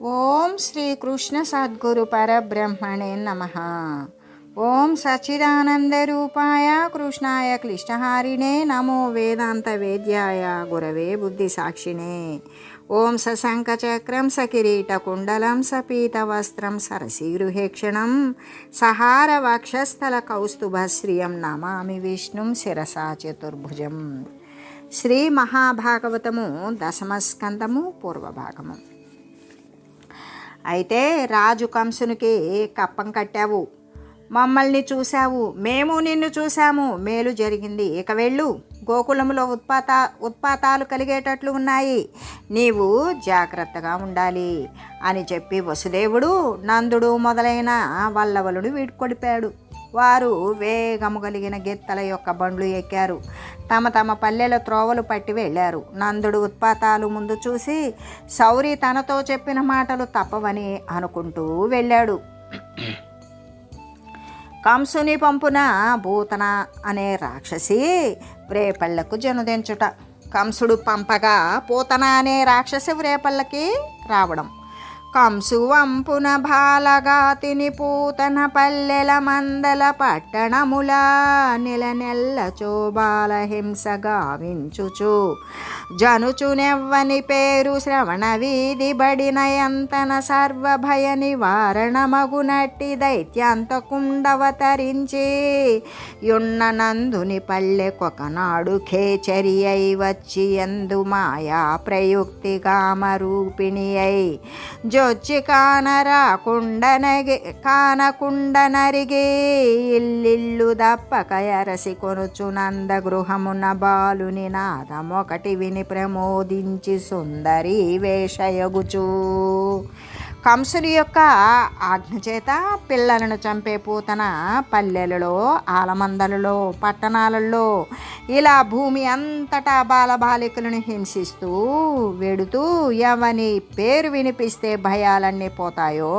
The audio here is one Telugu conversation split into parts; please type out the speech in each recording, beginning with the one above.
ఓం శ్రీకృష్ణ సద్గురు పరబ్రహ్మణే నమ. ఓం సచ్చిదానందరూపాయ కృష్ణాయ క్లిష్టహారిణే నమో వేదాంత వేద్యాయ గురవే బుద్ధి సాక్షిణే ఓం సశంఖచక్రం సకిరీటకుండలం సపీతవస్త్రం సరసీగృహేక్షణం సహార వక్షస్థల కౌస్తుభశ్రియం నమామి విష్ణుం శిరసా చతుర్భుజం. శ్రీ మహాభాగవతము దశమస్కందము పూర్వభాగము అయితే రాజు కంసునికి కప్పం కట్టావు. మమ్మల్ని చూశావు. మేము నిన్ను చూశాము. మేలు జరిగింది. ఇక వెళ్ళు. గోకులంలో ఉత్పాత ఉత్పాతాలు కలిగేటట్లు ఉన్నాయి. నీవు జాగ్రత్తగా ఉండాలి అని చెప్పి వసుదేవుడు నందుడు మొదలైన వల్లవలుడు వీడ్కొడిపాడు. వారు వేగము కలిగిన గెత్తల యొక్క బండ్లు ఎక్కారు. తమ తమ పల్లెల త్రోవలు పట్టి వెళ్ళారు. నందుడు ఉత్పాతాలు ముందు చూసి సౌరి తనతో చెప్పిన మాటలు తప్పవని అనుకుంటూ వెళ్ళాడు. కంసుని పంపున భూతన అనే రాక్షసి వ్రేపళ్ళకు జనుదించుట. కంసుడు పంపగా పూతన అనే రాక్షసి వ్రేపళ్ళకి రావడం. కంసువంపున బాలగాతిని పూతన పల్లెల మందల పట్టణముల నెల నెల్ల చోబాల గావించుచు. జనుచునెవ్వని పేరు శ్రవణ వీధి బడిన ఎంతన సర్వభయ నివారణమగునట్టి దైత్యాంతకుండవతరించి యున్న నందుని పల్లెకొకనాడు ఖేచరి అయి వచ్చి ఎందు మాయా ప్రయుక్తి కామరూపిణి వచ్చి జొచ్చి కానరాకుండనగి కానకుండ నరిగి ఇల్లిల్లు దప్పక ఎరసి కొనుచు నంద గృహమున బాలుని నాదమొకటి విని ప్రమోదించి సుందరి వేషయగుచు. కంసుని యొక్క ఆజ్ఞ చేత పిల్లలను చంపే పూతన పల్లెలలో ఆలమందలలో పట్టణాలలో ఇలా భూమి అంతటా బాలబాలికలను హింసిస్తూ వెడుతూ ఎవని పేరు వినిపిస్తే భయాలన్నీ పోతాయో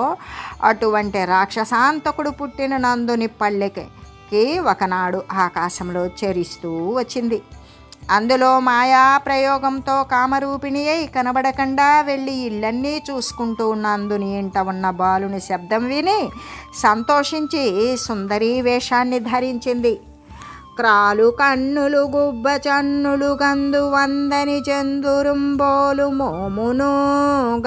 అటువంటి రాక్షసాంతకుడు పుట్టిన నందుని పల్లెకి ఒకనాడు ఆకాశంలో చరిస్తూ వచ్చింది. అందులో మాయా ప్రయోగంతో కామరూపిణి అయి కనబడకుండా వెళ్ళి ఇల్లన్నీ చూసుకుంటూ ఉన్నందుని ఇంట ఉన్న బాలుని శబ్దం విని సంతోషించి సుందరీ వేషాన్ని ధరించింది. క్రాలు కన్నులు గుబ్బ చన్నులు గందు వందని చందురుంబోలు మోమును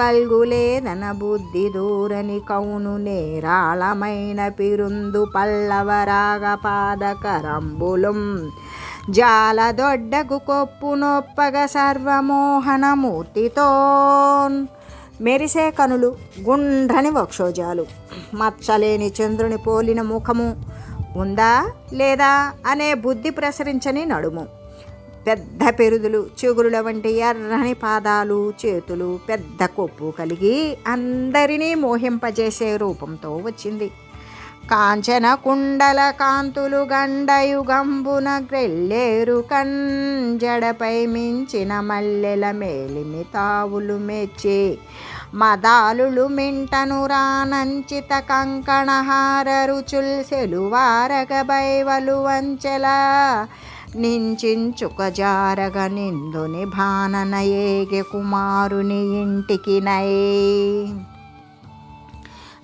గల్గులేదన బుద్ధి దూరని కౌను నేరాళమైన పిరుందు పల్లవరాగ పాదకరంబులం జాలదొడ్డకు కొప్పు నొప్పగ సర్వమోహనమూర్తితో మెరిసే కనులు గుండ్రని వక్షోజాలు. మచ్చలేని చంద్రుని పోలిన ముఖము ఉందా లేదా అనే బుద్ధి ప్రసరించని నడుము. పెద్ద పెరుదులు చిగురుల వంటి ఎర్రని పాదాలు చేతులు పెద్ద కొప్పు కలిగి అందరినీ మోహింపజేసే రూపంతో వచ్చింది. కాంచన కుండల కాంతులు గండయుగంబున గ్రెల్లేరు కంజడపై మించిన మల్లెల మేలిమి తావులు మెచ్చి మదాలులు మింటను రానంచిత కంకణహార రుచుల్ సెలువారగ బైవలు వంచెల నించించుక జారగ నిందుని భానన ఏగె కుమారుని ఇంటికి నై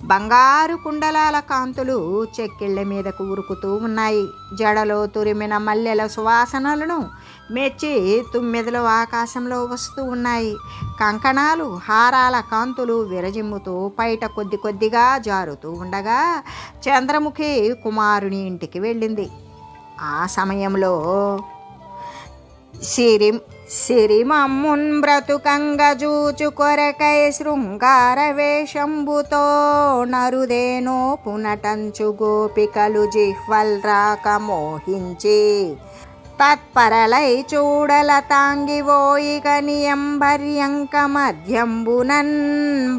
బంగారు కుండలాల కాంతులు చెక్కిళ్ళ మీదకు ఉరుకుతూ ఉన్నాయి. జడలో తురిమిన మల్లెల సువాసనలను మెచ్చి తుమ్మెదలు ఆకాశంలో వస్తూ ఉన్నాయి. కంకణాలు హారాల కాంతులు విరజిమ్ముతూ బయట కొద్ది కొద్దిగా జారుతూ ఉండగా చంద్రముఖి కుమారుని ఇంటికి వెళ్ళింది. ఆ సమయంలో సిరిం సిరిమమ్మున్ బ్రతుకంగజూచు కొరకై శృంగార వేషంబుతో నరుదేనో పునటంచు గోపికలు జిహ్వల్ రాక మోహించి. తత్పరలై చూడల తాంగివోయిగ నియంబర్యంక మధ్యంబునన్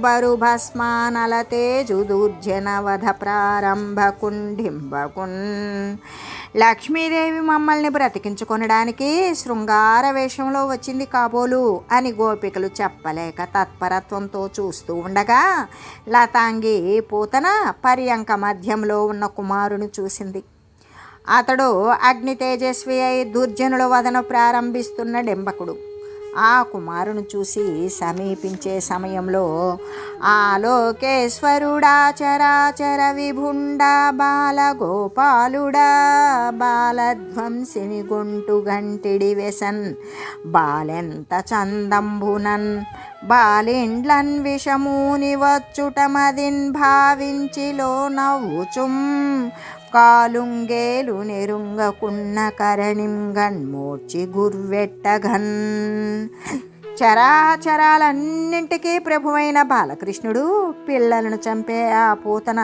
బరు భస్మానల తేజు లక్ష్మీదేవి మమ్మల్ని బ్రతికించుకొనడానికి శృంగార వేషంలో వచ్చింది కాబోలు అని గోపికలు చెప్పలేక తత్పరత్వంతో చూస్తూ ఉండగా లతాంగి పూతన పర్యంక మధ్యంలో ఉన్న కుమారుని చూసింది. అతడు అగ్ని తేజస్వి అయి దుర్జనుల వదన ప్రారంభిస్తున్న డెంబకుడు. ఆ కుమారుని చూసి సమీపించే సమయంలో ఆలోకేశ్వరుడా చరాచర విభుండా బాలగోపాలుడా బాలధ్వంసిని గొంటు గంటిడి వెసన్ బాలెంత చందంబునన్ బాలిండ్లన్ విషమూని వచ్చుటమదిన్ భావించిలో నవ్వుచుం కాలుంగేలు నెరుంగకున్న కరణింగన్ మోర్చి గుర్వెట్టగన్. చరాచరాలన్నింటికీ ప్రభువైన బాలకృష్ణుడు పిల్లలను చంపే ఆ పూతన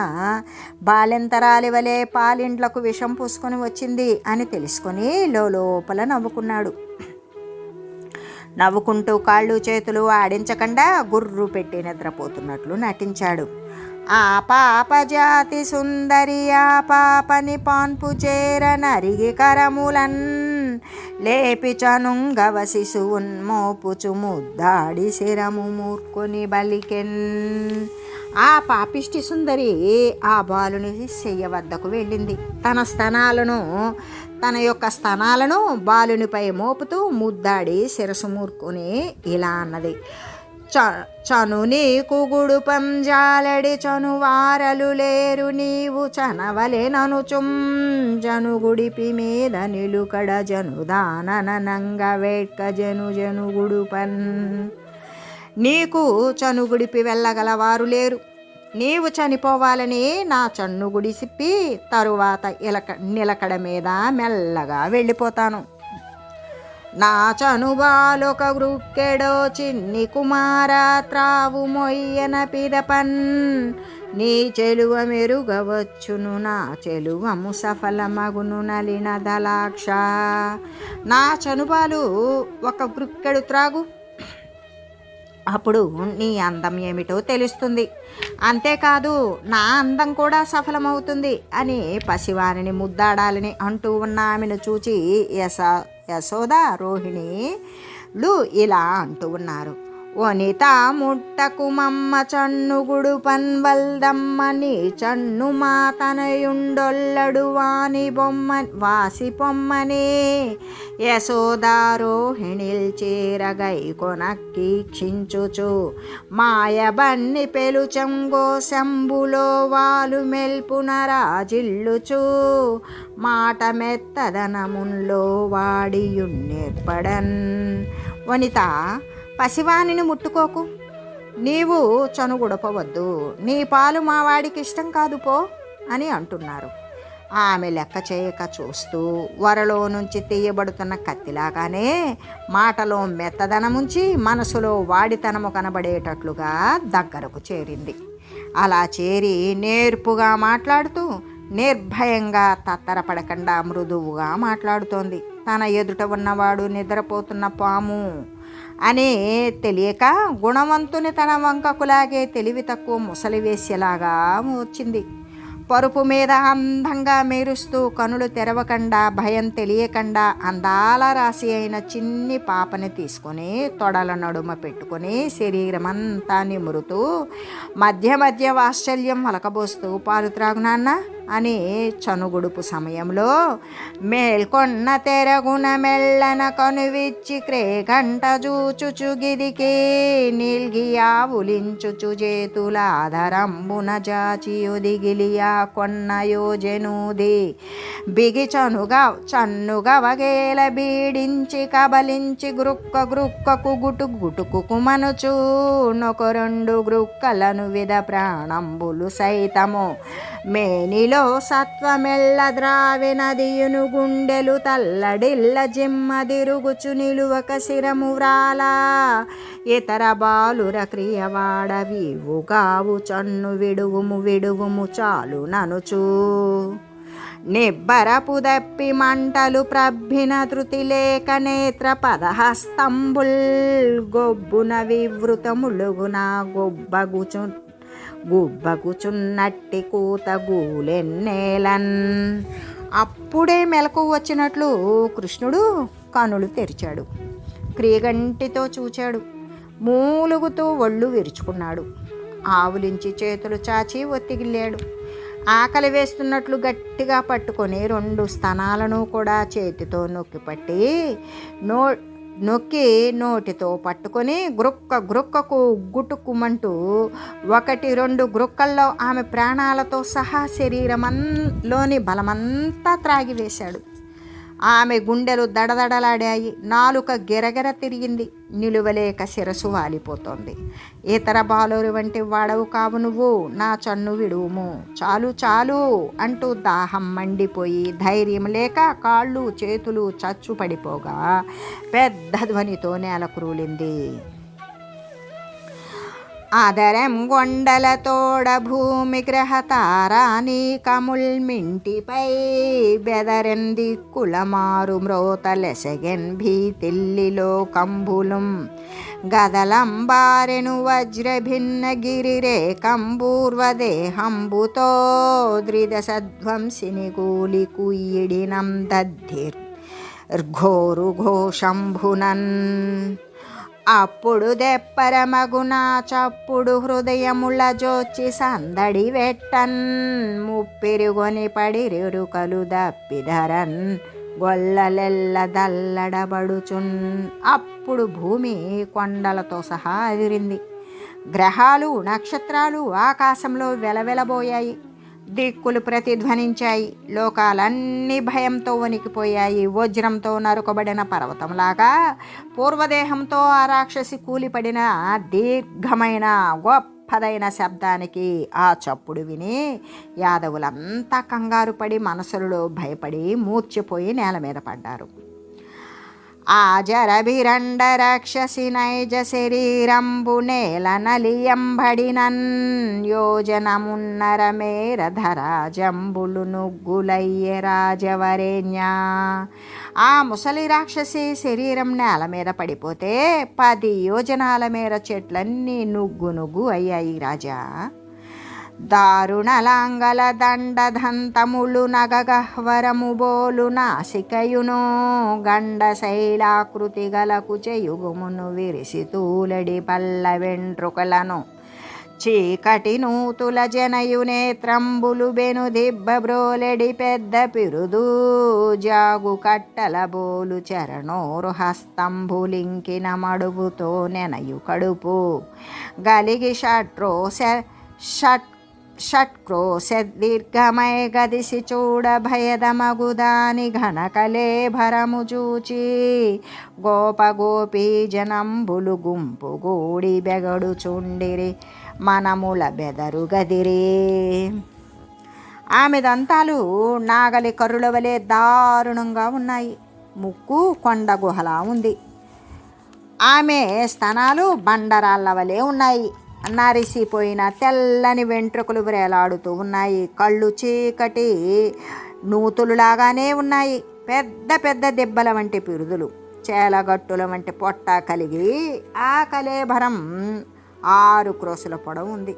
బాలెంతరాలి వలె పాలింట్లకు విషం పూసుకొని వచ్చింది అని తెలుసుకొని లోపల నవ్వుకున్నాడు. నవ్వుకుంటూ కాళ్ళు చేతులు ఆడించకుండా గుర్రు పెట్టి నిద్రపోతున్నట్లు నటించాడు. ఆ పాప జాతి సుందరి ఆ పాపని పాన్పు చేర నరిగి కరములన్ లేపి చనుంగవ శిశువున్ మోపుచు ముద్దాడి శిరము మూర్కొని బలికెన్. ఆ పాపిష్టి సుందరి ఆ బాలుని శయ్య వద్దకు వెళ్ళింది. తన స్తనాలను తన యొక్క స్తనాలను బాలునిపై మోపుతూ ముద్దాడి శిరసు మూర్కొని ఇలా అన్నది. చను నీకు గుడుపం జాలడి చను వారలు లేరు నీవు చనవలె ననుచుం. జను గుడిపి మీద నిలుకడ జను దాననంగ వేట్క జను జను గుడుపన్. నీకు చనుగుడిపి వెళ్ళగలవారు లేరు. నీవు చనిపోవాలని నా చన్ను గుడిసిప్పి తరువాత ఇలక నిలకడ మీద మెల్లగా వెళ్ళిపోతాను. నా చనుబాలొక గ్రుక్కెడో చిన్ని కుమార త్రావు మొయ్యన పిదపన్. నీ చెలువ మెరుగవచ్చును నా చెలువము సఫలమగును నలిన దలాక్ష. నా చనుబాలు ఒక గ్రుక్కెడు త్రాగు. అప్పుడు నీ అందం ఏమిటో తెలుస్తుంది. అంతేకాదు నా అందం కూడా సఫలమవుతుంది అని పసివాణిని ముద్దాడాలని అంటూ ఉన్న ఆమెను చూచి యశ యశోద రోహిణిలు ఇలా అంటూ ఉన్నారు. వనిత ముట్టకు మమ్మ చన్నుగుడు పన్వల్దమ్మ నీ చన్ను మాతనయుండొల్లడు వాని బొమ్మ వాసి పొమ్మనే యశోదారోహిణిల్ చేరగై కొనక్కీక్షించుచు మాయబన్ని పెలుచంగో శంభులో వాలు మెల్పునరాజిల్లుచు మాట మెత్తదనముల్లో వాడియున్నేర్పడన్ వనిత పసివానిని ముట్టుకోకు. నీవు చనుగుడపవద్దు. నీ పాలు మా వాడికి ఇష్టం కాదు పో అని అంటున్నారు. ఆమె లెక్క చేయక చూస్తూ వరలో నుంచి తీయబడుతున్న కత్తిలాగానే మాటలో మెత్తదనముంచి మనసులో వాడితనము కనబడేటట్లుగా దగ్గరకు చేరింది. అలా చేరి నేర్పుగా మాట్లాడుతూ నిర్భయంగా తత్తరపడకుండా మృదువుగా మాట్లాడుతోంది. తన ఎదుట ఉన్నవాడు నిద్రపోతున్న పాము. అని తెలియక గుణవంతుని తన వంకకులాగే తెలివి తక్కువ ముసలి వేసేలాగా వచ్చింది. పరుపు మీద అందంగా మెరుస్తూ కనులు తెరవకుండా భయం తెలియకుండా అందాల రాశి అయిన చిన్ని పాపని తీసుకొని తొడల నడుమ పెట్టుకొని శరీరం అంతా నిమురుతూ మధ్య మధ్య వాత్సల్యం వలకబోస్తూ పాలు త్రాగు నాన్న అని చనుగుడుపు సమయంలో మేల్కొన్న తెరగున మెల్లన కనువిచ్చి క్రేగంట జూచుచు గిదికి నిల్గి ఆవులించుచు చేతులాధరంబున జాచి ఒదిగిలియా కొన్న యోజనుది. బిగి చనుగా చన్నుగా వగేల బీడించి కబలించి గ్రుక్క గ్రుక్కకు గుటు గుటుకు మనుచు నొక రెండు గ్రుక్కలను విధ ప్రాణంబులు సైతము. మేనిలో సత్వమెల్ల ద్రావి నదియును గుండెలు తల్లడిల్ల జిమ్మదిరుగుచు నిలువక శిరము వ్రాలా. ఇతర బాలుర క్రియవాడవివుగావు చన్ను విడువుము విడువుము చాలు ననుచూ. నిబ్బరపు దప్పి మంటలు ప్రభిన ధృతి లేక నేత్ర పదహస్తంబుల్. గొబ్బున వివృతములుగున గొబ్బగుచు గుబ్బకుచున్నట్టి కూత గూలెన్నేలన్ అప్పుడే మెలకు వచ్చినట్లు కృష్ణుడు కనులు తెరిచాడు. క్రియగంటితో చూచాడు. మూలుగుతూ ఒళ్ళు విరుచుకున్నాడు. ఆవులించి చేతులు చాచి ఒత్తిగిల్లాడు. ఆకలి వేస్తున్నట్లు గట్టిగా పట్టుకొని రెండు స్తనాలను కూడా చేతితో నొక్కిపట్టి నో నొక్కి నోటితో పట్టుకొని గ్రుక్క గ్రుక్కకు గుట్టుకుమంటూ ఒకటి రెండు గ్రుక్కల్లో ఆమె ప్రాణాలతో సహా శరీరమంలోని బలమంతా త్రాగివేశాడు. ఆమె గుండెలు దడదడలాడాయి. నాలుక గిరగిర తిరిగింది. నిలువలేక శిరసు వాలిపోతోంది. ఇతర బాలురు వంటి వాడవు కావు నువ్వు నా చన్ను విడువుము. చాలు చాలు అంటూ దాహం మండిపోయి ధైర్యం లేక కాళ్ళు చేతులు చచ్చు పడిపోగా పెద్ద ధ్వనితో నేల క్రూలింది ఆదరం గొండలతోడ భూమి గ్రహతారాని కముల్మింటిపై బెదరెంది కులమారు మ్రోతలెసగెన్ భీతిల్లిలో కంబులం. గదలం గదలంబారెను వజ్రభిన్న గిరిరే కంబూర్వదేహంబుతో ద్రిదసధ్వంసిని కూలి కుయ్యిడినం దద్ధిర్ ఘోషంభునన్. అప్పుడు దెప్పరమగున చప్పుడు హృదయముల జోచి సందడి వెట్టన్. ముప్పిరుగొని పడిరెరుకలు దప్పిధరన్ గొల్లలెల్ల దల్లడబడుచున్. అప్పుడు భూమి కొండలతో సహా అదిరింది గ్రహాలు నక్షత్రాలు ఆకాశంలో వెలవెలబోయాయి. దిక్కులు ప్రతిధ్వనించాయి. లోకాలన్నీ భయంతో వణికిపోయాయి. వజ్రంతో నరుకబడిన పర్వతంలాగా పూర్వదేహంతో ఆ రాక్షసి కూలిపడిన దీర్ఘమైన గొప్పదైన శబ్దానికి ఆ చప్పుడు విని యాదవులంతా కంగారు పడి మనసులలో భయపడి మూర్చిపోయి నేల మీద పడ్డారు. ఆ జరభిరండ రాక్షసి నైజ శరీరంబు నేల నలియంబడినన్ యోజనమున్నర మేర ధరాజంబులు నుగ్గులయ్యే రాజవరేణ్య ఆ ముసలి రాక్షసి శరీరం నేల మీద పడిపోతే పది యోజనాల మేర చెట్లన్నీ నుగ్గు నుగ్గు అయ్యాయి రాజా. దారుణలాంగల దండధంతములు నగగహ్వరము బోలు నాసికయును గండ శైలాకృతి గలకు చెయుగుమును విరిసి తూలడి పల్ల వెంట్రుకలను. చీకటి నూతుల జనయు నేత్రంబులు బెను దిబ్బబ్రోలెడి పెద్ద పిరుదు జాగు కట్టల బోలు చరణోరు హస్తంబులింకిన మడుగుతో నెనయు కడుపు. గలిగి షట్రో షట్ షట్క్రోశ దీర్ఘమై గదిసి చూడ భయదమగుదాని ఘనకలే భరము చూచి గోప గోపీ జనంబులు గుంపు గూడి బెగడు చుండిరి మనముల బెదరు గదిరి ఆమె దంతాలు నాగలి కర్రుల వలె దారుణంగా ఉన్నాయి. ముక్కు కొండ గుహలా ఉంది. ఆమె స్తనాలు బండరాళ్ళ వలె ఉన్నాయి. నరిసిపోయిన తెల్లని వెంట్రుకలు వేలాడుతూ ఉన్నాయి. కళ్ళు చీకటి నూతులులాగానే ఉన్నాయి. పెద్ద పెద్ద దెబ్బల వంటి పిరుదులు చేలగట్టుల వంటి పొట్ట కలిగి ఆ కలేభరం ఆరు క్రోసుల పొడవు ఉంది.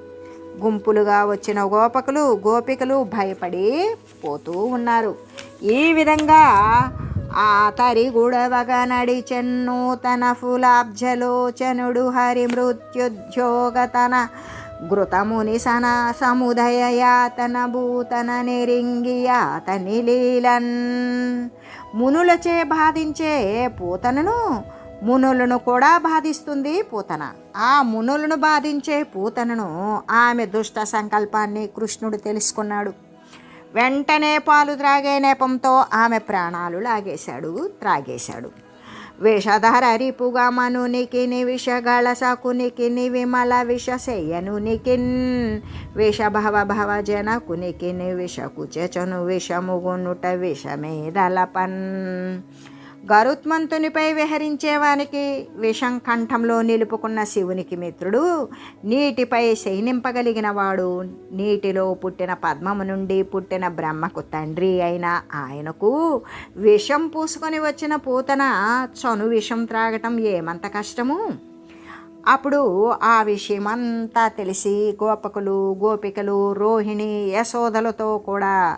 గుంపులుగా వచ్చిన గోపకులు గోపికలు భయపడి పోతూ ఉన్నారు. ఈ విధంగా ఆ గుడవగ నడిచెన్ను తన ఫులాబ్జలోచనుడు హరి మృత్యుద్యోగతన ఘృతముని సన సముదయ యాతన భూతన నిరింగి యాతని లీలన్. మునులచే బాధించే పూతనను మునులను కూడా బాధిస్తుంది పూతన. ఆ మునులను బాధించే పూతనను ఆమె దుష్ట సంకల్పాన్ని కృష్ణుడు తెలుసుకున్నాడు. వెంటనే పాలు త్రాగే నేపంతో ఆమె ప్రాణాలు లాగేశాడు త్రాగేశాడు. విషధర రిపుగా నికిని విషగళ సకునికి విమల విషశయ్యనునికిన్ విషభవ భవ జనకునికి విషకుచెచను విషముగునుట విషమేదలపన్ గరుత్మంతునిపై విహరించేవానికి విషం కంఠంలో నిలుపుకున్న శివునికి మిత్రుడు నీటిపై శయనింపగలిగిన వాడు నీటిలో పుట్టిన పద్మము నుండి పుట్టిన బ్రహ్మకు తండ్రి అయిన ఆయనకు విషం పూసుకొని వచ్చిన పూతన చను విషం త్రాగటం ఏమంత కష్టము? అప్పుడు ఆ విషయమంతా తెలిసి గోపకులు గోపికలు రోహిణి యశోదలతో కూడా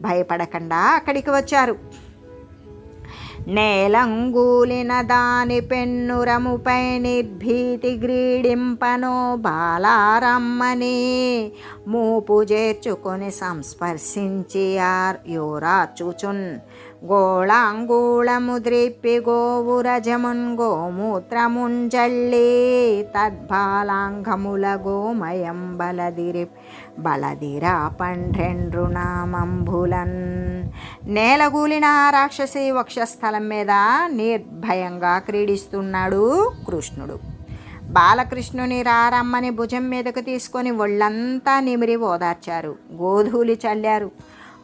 భయపడకుండా అక్కడికి వచ్చారు. నేలంగూలిన దాని పెన్నురముపై నిర్భీతి గ్రీడింపను బాలారమ్మని మూపు చేర్చుకొని సంస్పర్శించి యోరాచుచున్ గోళాంగూళము ద్రిప్పి గోవురజమున్ గోమూత్రముంజల్లి తద్బాలాంగముల గోమయం బలదిరి బలదిరా పండ్రెండ్రు నామంబులన్. నేలగూలిన రాక్షసి వక్షస్థలం మీద నిర్భయంగా క్రీడిస్తున్నాడు కృష్ణుడు. బాలకృష్ణుని రారమ్మని భుజం మీదకు తీసుకొని ఒళ్ళంతా నిమిరి ఓదార్చారు. గోధూలి చల్లారు.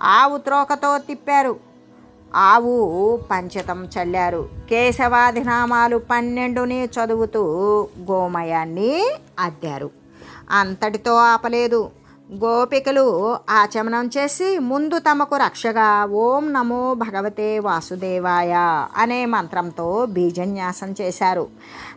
ఆవు త్రోకతో తిప్పారు. ఆవు పంచతం చల్లారు. కేశవాధినామాలు పన్నెండుని చదువుతూ గోమయాన్ని అద్దారు. అంతటితో ఆపలేదు. గోపికలు ఆచమనం చేసి ముందు తమకు రక్షగా ఓం నమో భగవతే వాసుదేవాయ అనే మంత్రంతో బీజన్యాసం చేశారు.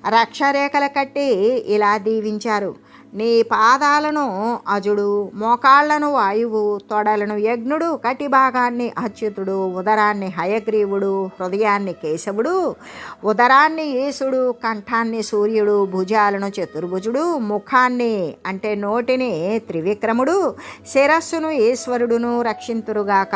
రక్షరేఖలు కట్టి ఇలా దీవించారు. నీ పాదాలను అజుడు మోకాళ్ళను వాయువు తొడలను యజ్ఞుడు కటి భాగాన్ని అచ్యుతుడు ఉదరాన్ని హయగ్రీవుడు హృదయాన్ని కేశవుడు ఉదరాన్ని ఈశుడు కంఠాన్ని సూర్యుడు భుజాలను చతుర్భుజుడు ముఖాన్ని అంటే నోటిని త్రివిక్రముడు శిరస్సును ఈశ్వరుడును రక్షింతురుగాక.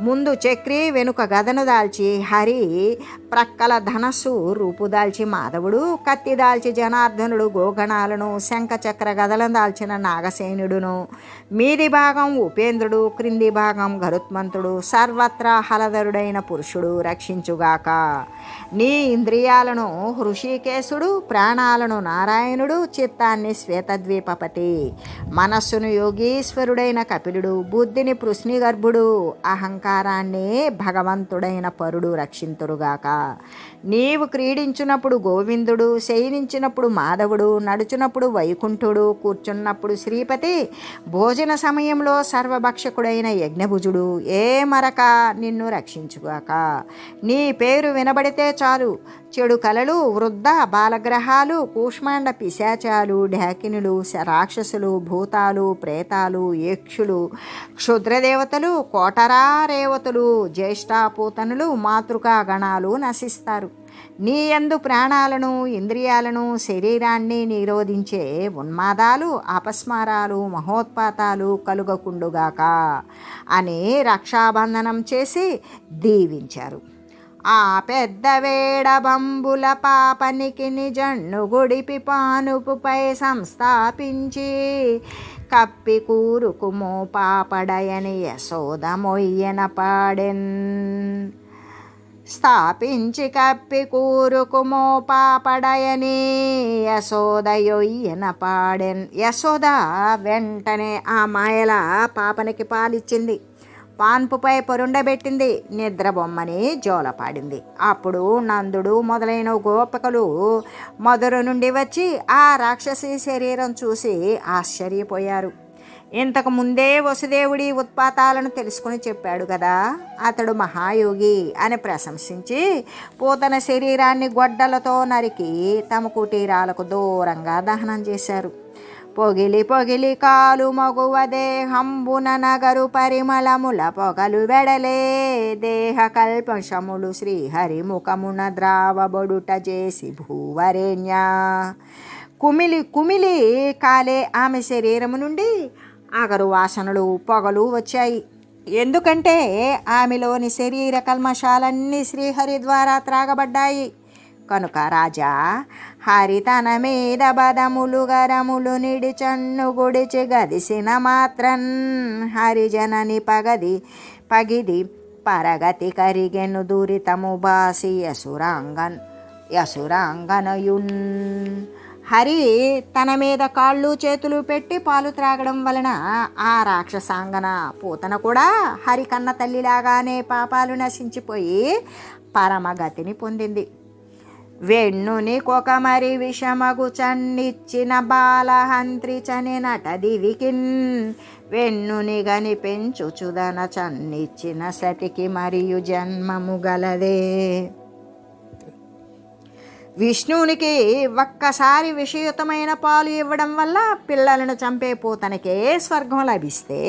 ముందు చక్రి వెనుక గదను దాల్చి హరి ప్రక్కల ధనస్సు రూపు దాల్చి మాధవుడు కత్తి దాల్చి జనార్దనుడు గోగణాలను శంఖచక్ర గదలను దాల్చిన నాగసేనుడును. మీది భాగం ఉపేంద్రుడు క్రింది భాగం గరుత్మంతుడు సర్వత్రా హలధరుడైన పురుషుడు రక్షించుగాక. నీ ఇంద్రియాలను హృషికేశుడు ప్రాణాలను నారాయణుడు చిత్తాన్ని శ్వేతద్వీపపతి. మనస్సును యోగీశ్వరుడైన కపిలుడు బుద్ధిని పృశ్నిగర్భుడు అహంకారాన్ని భగవంతుడైన పరుడు రక్షింతురుగాక. నీవు క్రీడించినప్పుడు గోవిందుడు శయనించినప్పుడు మాధవుడు నడుచునప్పుడు వైకుంఠుడు కూర్చున్నప్పుడు శ్రీపతి భోజన సమయంలో సర్వభక్షకుడైన యజ్ఞభుజుడు ఏ మరక నిన్ను రక్షించుగాక. నీ పేరు వినబడితే చాలు. చెడు కలలు వృద్ధ బాలగ్రహాలు కూష్మాండ పిశాచాలు ఢాకినులు రాక్షసులు భూతాలు ప్రేతాలు యక్షులు క్షుద్రదేవతలు కోటరారేవతులు జ్యేష్ఠాపూతనులు మాతృకా గణాలు నశిస్తారు. నీ యందు ప్రాణాలను ఇంద్రియాలను శరీరాన్ని నిరోధించే ఉన్మాదాలు అపస్మారాలు మహోత్పాతాలు కలుగకుండుగాక అని రక్షాబంధనం చేసి దీవించారు. ఆ పెద్ద వేడబంబుల పాపనికి నిజన్ను గుడిపి పానుపుపై సంస్థాపించి కప్పి కూరుకుమో పాపడయని యశోద మొయ్యన పాడెన్. స్థాపించి కప్పి కూరుకుమో పాపడయని యశోదయొయ్యన పాడెన్. యశోద వెంటనే ఆ మాయల పాపనికి పాలిచ్చింది. పాన్పుపై పొరుండబెట్టింది. నిద్ర బొమ్మని జోలపాడింది. అప్పుడు నందుడు మొదలైన గోపికలు మధుర నుండి వచ్చి ఆ రాక్షసి శరీరం చూసి ఆశ్చర్యపోయారు. ఇంతకు ముందే వసుదేవుడి ఉత్పాతాలను తెలుసుకుని చెప్పాడు కదా అతడు మహాయోగి అని ప్రశంసించి పూతన శరీరాన్ని గొడ్డలతో నరికి తమ కుటీరాలకు దూరంగా దహనం చేశారు. పొగిలి పొగిలి కాలు మగువ దేహంబున నగరు పరిమళముల పొగలు వెడలే. దేహ కల్పశములు శ్రీహరి ముఖమున ద్రావబొడుట చేసి భూవరేణ్య. కుమిలి కుమిలి కాలే ఆమె శరీరము నుండి అగరు వాసనలు పొగలు వచ్చాయి. ఎందుకంటే ఆమెలోని శరీర కల్మషాలన్నీ శ్రీహరి ద్వారా త్రాగబడ్డాయి. కనుక రాజా హరితన మీద బదములు గరములు నిడిచన్ను గుడిచి గదిసిన మాత్రన్. హరిజనని పగది పగిది పరగతి కరిగెను దూరితము బాసి యసురాంగన్ యసురాంగనయున్ హరి తన మీద కాళ్ళు చేతులు పెట్టి పాలు త్రాగడం వలన ఆ రాక్షసాంగన పూతన కూడా హరి కన్న తల్లిలాగానే పాపాలు నశించిపోయి పరమగతిని పొందింది. వెన్నుని కొకమరి విషమగు చన్నిచ్చిన బాలహంత్రి చని నట దివికిన్ వెన్నుని గని పెంచుచుదన చన్నిచ్చిన సతికి మరియు జన్మము గలదే. విష్ణువునికి ఒక్కసారి విషయుతమైన పాలు ఇవ్వడం వల్ల పిల్లలను చంపే పూతనకే స్వర్గం లభిస్తే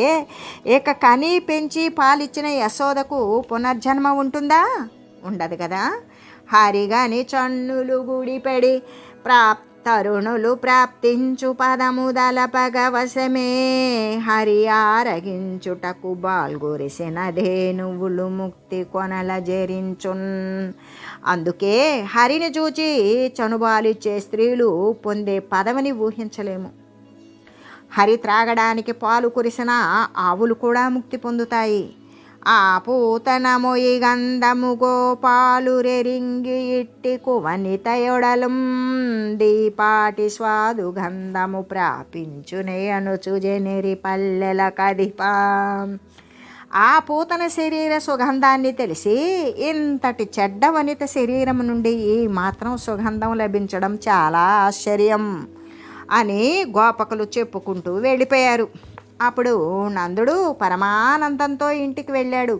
ఇక కని పెంచి పాలిచ్చిన యశోదకు పునర్జన్మ ఉంటుందా? ఉండదు కదా? హరిగాని చన్నులు గుడిపెడి ప్రాప్ తరుణులు ప్రాప్తించు పదము దలపగవశమే హరి ఆరగించుటకు బాల్గొరిసిన ధేనువులు ముక్తి కొనల జరించున్. అందుకే హరిని చూచి చనుబాలిచ్చే స్త్రీలు పొందే పదవిని ఊహించలేము. హరి త్రాగడానికి పాలు కురిసిన ఆవులు కూడా ముక్తి పొందుతాయి. ఆ పూతనమొయి గంధము గోపాలు రెరింగి ఇట్టి కువనితయొడలం దీపాటి స్వాదు గంధము ప్రాపించునే అనుచు జనిరి పల్లెల కదిపా. ఆ పూతన శరీర సుగంధాన్ని తెలిసి ఇంతటి చెడ్డ వనిత శరీరం నుండి ఈ మాత్రం సుగంధం లభించడం చాలా ఆశ్చర్యం అని గోపకులు చెప్పుకుంటూ వెళ్ళిపోయారు. అప్పుడు నందుడు పరమానందంతో ఇంటికి వెళ్ళాడు.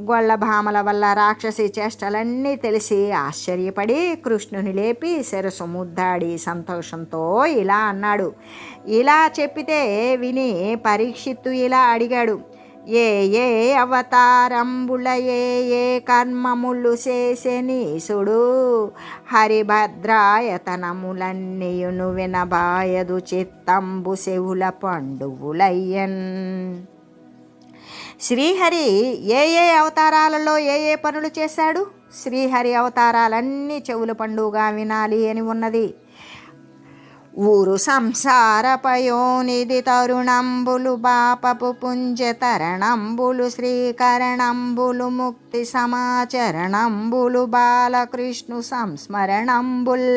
గొల్లభామల వల్ల రాక్షసి చేష్టలన్నీ తెలిసి ఆశ్చర్యపడి కృష్ణుని లేపి శిరసు ముద్దాడి సంతోషంతో ఇలా అన్నాడు. ఇలా చెప్పితే విని పరీక్షిత్తు ఇలా అడిగాడు. ఏ ఏ అవతారంబుల ఏ ఏ కర్మములు చేసెనీసుడు హరిభద్రాయతనములన్నీయును వినబాయదు చిత్తంబు చెవుల పండువులయ్యన్. శ్రీహరి ఏ ఏ అవతారాలలో ఏ ఏ పనులు చేశాడు? శ్రీహరి అవతారాలన్నీ చెవుల పండుగగా వినాలి అని ఉన్నది. ఊరు సంసారపయోనిధి తరుణంబులు బాపపు పుంజతరణంబులు శ్రీకరణంబులు ముక్తి సమాచరణంబులు బాలకృష్ణు సంస్మరణంబుల్.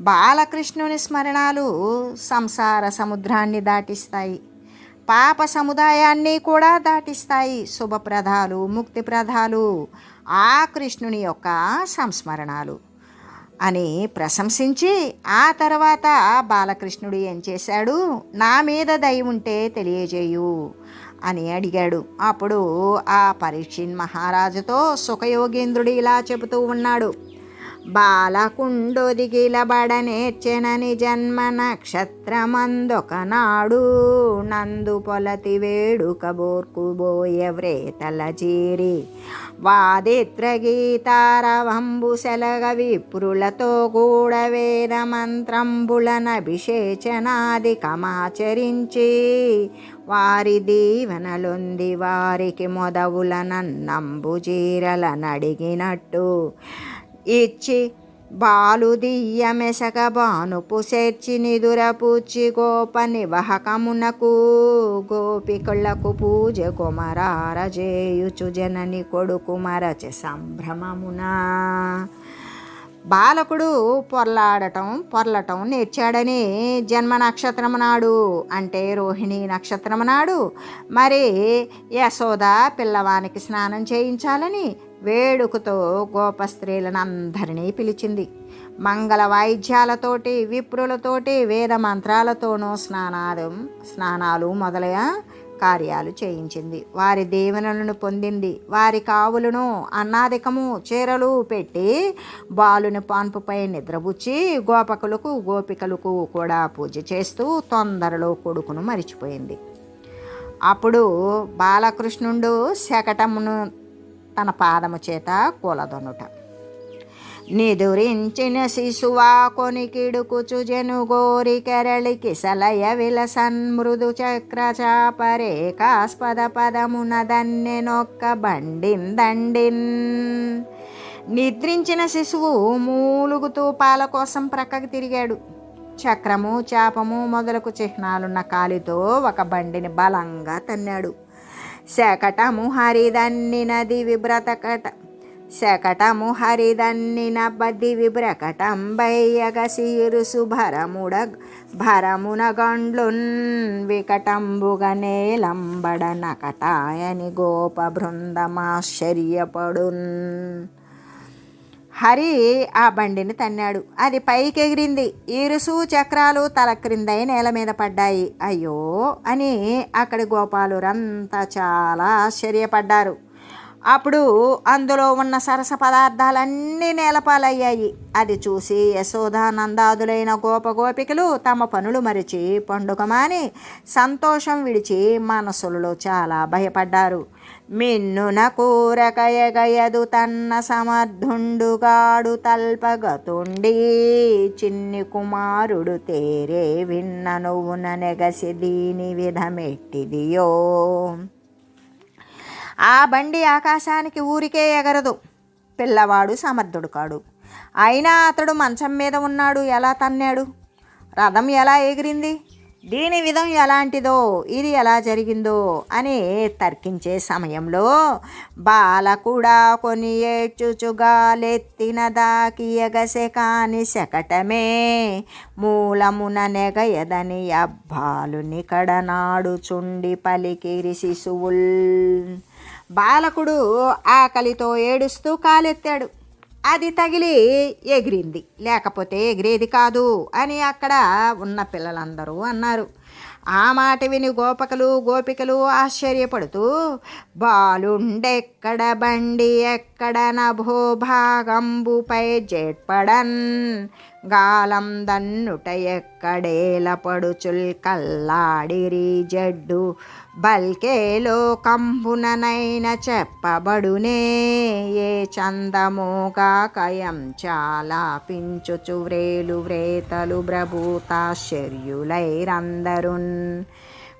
బాలకృష్ణుని స్మరణాలు సంసార సముద్రాన్ని దాటిస్తాయి. పాప సముదాయాన్ని కూడా దాటిస్తాయి. శుభప్రదాలు ముక్తిప్రదాలు ఆ కృష్ణుని యొక్క సంస్మరణాలు. అని ప్రశంసించి ఆ తర్వాత బాలకృష్ణుడు ఏం చేశాడు? నా మీద దయ ఉంటే తెలియజేయు అని అడిగాడు. అప్పుడు ఆ పరీక్షిన్ మహారాజుతో సుఖయోగేంద్రుడు ఇలా చెబుతూ ఉన్నాడు. బాలకుండొదిగిలబడనేర్చెనని జన్మ నక్షత్రమందొకనాడు. నందు పొలతి వేడుక బోర్కుబోయ వ్రేతల చీరి వాదిత్ర గీతారవంబు సెలగ విప్రులతో కూడ వేద మంత్రంబులనభిషేచనాది కమాచరించి. వారి దీవెనలుంది వారికి మొదవులనన్నంబు చీరలనడిగినట్టు ఇచ్చి బాలు దియ్య మెసక బానుపు చేర్చి నిదురపూచి గోప నివహకమునకు గోపికలకు పూజ కుమరార చేయుచు జనని కొడుకు మరచ సంభ్రమమునా. బాలకుడు పొర్లాడటం పొర్లటం నేర్చాడని జన్మ నక్షత్రము నాడు అంటే రోహిణి నక్షత్రము నాడు మరి యశోద పిల్లవానికి స్నానం చేయించాలని వేడుకతో గోప స్త్రీలను అందరినీ పిలిచింది. మంగళ వాయిద్యాలతోటి విప్రులతోటి వేద మంత్రాలతోనూ స్నానాలు స్నానాలు మొదలైన కార్యాలు చేయించింది. వారి దీవెనలను పొందింది. వారి కావులను అన్నాదికము చీరలు పెట్టి బాలుని పాన్పుపై నిద్రబుచ్చి గోపకులకు గోపికలకు కూడా పూజ చేస్తూ తొందరలో కొడుకును మరిచిపోయింది. అప్పుడు బాలకృష్ణుడు శకటమును తన పాదము చేత కూలదొనుట నిదురించిన శిశువా కొనికిడుకుచు జనుగోరి కెరళికి సలయ విలసన్ మృదు చక్ర చాపరేకాస్పద పదమున దన్నెనొక్క బండిన్ దండిన్. నిద్రించిన శిశువు మూలుగుతూ పాల కోసం ప్రక్కకి తిరిగాడు. చక్రము చాపము మొదలగు చిహ్నాలున్న కాలితో ఒక బండిని బలంగా తన్నాడు. శకటము హరిదన్నినది విభ్రతకట శకటము హరిదన్నిన బది విభ్రకటం సుభరముడ భరముడ భరమున గండ్లున్ వికటంబుగ నేలంబడ నకటాయని గోప బృందమాశ్చర్యపడున్. హరి ఆ బండిని తన్నాడు. అది పైకి ఎగిరింది చక్రాలు తల క్రిందై నేల మీద పడ్డాయి. అయ్యో అని అక్కడి గోపాలురంతా చాలా ఆశ్చర్యపడ్డారు. అప్పుడు అందులో ఉన్న సరస పదార్థాలన్నీ నేలపాలయ్యాయి. అది చూసి యశోదానందాదులైన గోపగోపికలు తమ పనులు మరిచి పండుగ మాని సంతోషం విడిచి మనసులలో చాలా భయపడ్డారు. మిన్నున కూరకయగయదు తన్న సమర్థుండుగాడు తల్పగతుండి. చిన్ని కుమారుడు తేరే విన్న నువ్వున నెగసి దీని విధమెట్టిదియో. ఆ బండి ఆకాశానికి ఊరికే ఎగరదు. పిల్లవాడు సమర్థుడు కాడు. అయినా అతడు మంచం మీద ఉన్నాడు. ఎలా తన్నాడు? రథం ఎలా ఎగిరింది? దీని విధం ఎలాంటిదో ఇది ఎలా జరిగిందో అని తర్కించే సమయంలో బాల కూడా కొన్ని ఏడ్చుచుగాలెత్తిన దాకి ఎగసె కాని శకటమే మూలమున నెగయదని అబ్బాలుని నికడనాడుచుండి పలికిరి శిశువుల్. బాలకుడు ఆకలితో ఏడుస్తూ కాలెత్తాడు. అది తగిలి ఎగిరింది. లేకపోతే ఎగిరేది కాదు అని అక్కడ ఉన్న పిల్లలందరూ అన్నారు. ఆ మాట విని గోపకలు గోపికలు ఆశ్చర్యపడుతూ బాలుండెక్కడ బండి? ఎక్కడ నభో భాగంబుపై జేట్పడన్ గాలం దన్నుట ఎక్కడేల పడుచుల్ కల్లాడిరి జడ్డు బల్కే లోకంబుననైన చెప్పబడునే ఏ చందమోగా కయం చాలా పించుచు వ్రేలు వ్రేతలు ప్రభూతాశ్చర్యులైరందరున్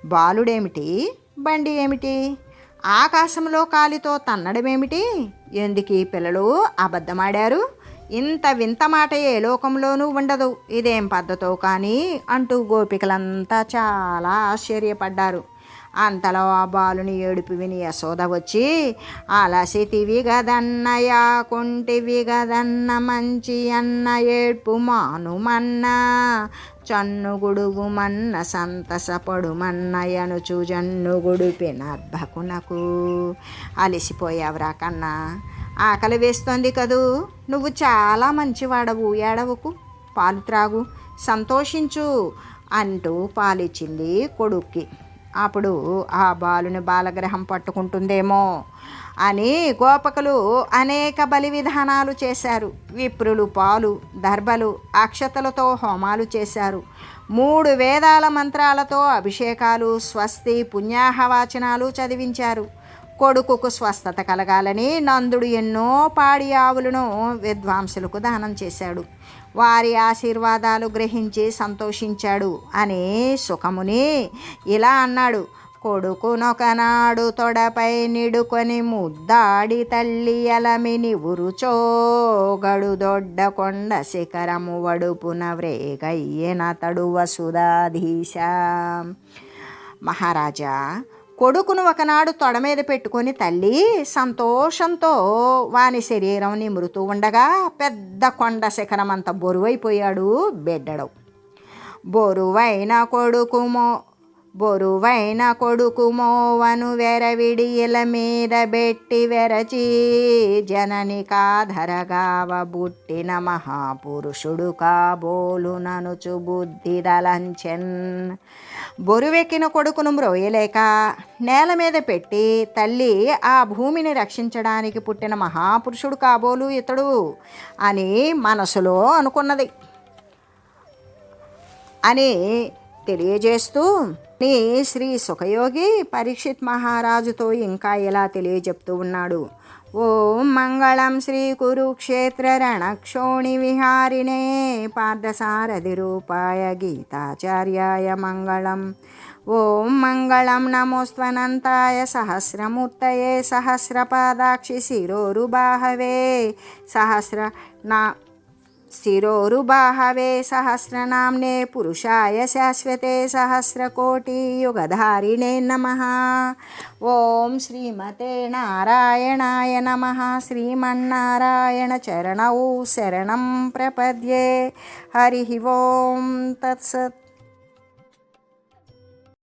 బాలుడేమిటి? బండి ఏమిటి? ఆకాశంలో కాలితో తన్నడమేమిటి? ఎందుకీ పిల్లలు అబద్ధమాడారు? ఇంత వింత మాట ఏ లోకంలోనూ ఉండదు. ఇదేం పద్ధతో కానీ అంటూ గోపికలంతా చాలా ఆశ్చర్యపడ్డారు. అంతలో ఆ బాలుని ఏడుపు విని యశోద వచ్చి అలసితివి గదన్నయ కొంటివి గదన్న మంచి అన్న ఏడ్పు మానుమన్న చన్నుగుడుగు మన్న సంతసపడు మన్నయనుచు జన్ను గుడిపిన అర్భకునకు. అలసిపోయావురా కన్నా ఆకలి వేస్తోంది కదూ నువ్వు చాలా మంచివాడవు ఏడవకు పాలు త్రాగు సంతోషించు అంటూ పాలిచ్చింది కొడుక్కి. అప్పుడు ఆ బాలుని బాలగ్రహం పట్టుకుంటుందేమో అని గోపకులు అనేక బలి విధానాలు చేశారు. విప్రులు పాలు దర్భలు అక్షతలతో హోమాలు చేశారు. మూడు వేదాల మంత్రాలతో అభిషేకాలు స్వస్తి పుణ్యాహవాచనాలు చదివించారు. కొడుకుకు స్వస్థత కలగాలని నందుడు ఎన్నో పాడి ఆవులను విద్వాంసులకు దానం చేశాడు. వారి ఆశీర్వాదాలు గ్రహించి సంతోషించాడు అని సుఖముని ఇలా అన్నాడు. కొడుకునొకనాడు తొడపై నిడుకొని ముద్దాడి తల్లి అలమిని ఉరుచోగడు దొడ్డ కొండ శిఖరము వడుపున వ్రేగయ్యన తడు వసుధాధీశ. మహారాజా కొడుకును ఒకనాడు తొడ మీద పెట్టుకొని తల్లి సంతోషంతో వాని శరీరం నిమురుతూ ఉండగా పెద్ద కొండ శిఖరం అంత బొరువైపోయాడు బిడ్డడు. బొరువైన కొడుకుమో బొరువైన కొడుకుమో వను వెరవిడి ఇల మీద బెట్టి వెరచి జనని కాధరగావ బుట్టిన మహాపురుషుడు కాబోలు ననుచు బుద్ధి దలంచెన్ బొరువెక్కిన కొడుకును మ్రోయలేక నేల మీద పెట్టి తల్లి ఆ భూమిని రక్షించడానికి పుట్టిన మహాపురుషుడు కాబోలు ఇతడు అని మనసులో అనుకున్నది. అని తెలియజేస్తూ నీ శ్రీ సుఖయోగి పరీక్షిత్ మహారాజుతో ఇంకా ఇలా తెలియజెప్తూ ఉన్నాడు? ఓం మంగళం శ్రీ కురుక్షేత్ర రణక్షోణి విహారిణే పార్థసారథి రూపాయ గీతాచార్యాయ మంగళం. ఓం మంగళం నమోస్వనంతాయ సహస్రమూర్తయే సహస్రపాదాక్షి శిరోరుబాహవే. సహస్ర నా శిరోరుబాహవే సహస్రనామ్నే పురుషాయ శాశ్వతే సహస్రకోటియుగధారిణే నమ ఓం శ్రీమతే నారాయణాయ నమ శ్రీమన్నారాయణ చరణౌ శరణం ప్రపద్యే హరి ఓం తత్సత్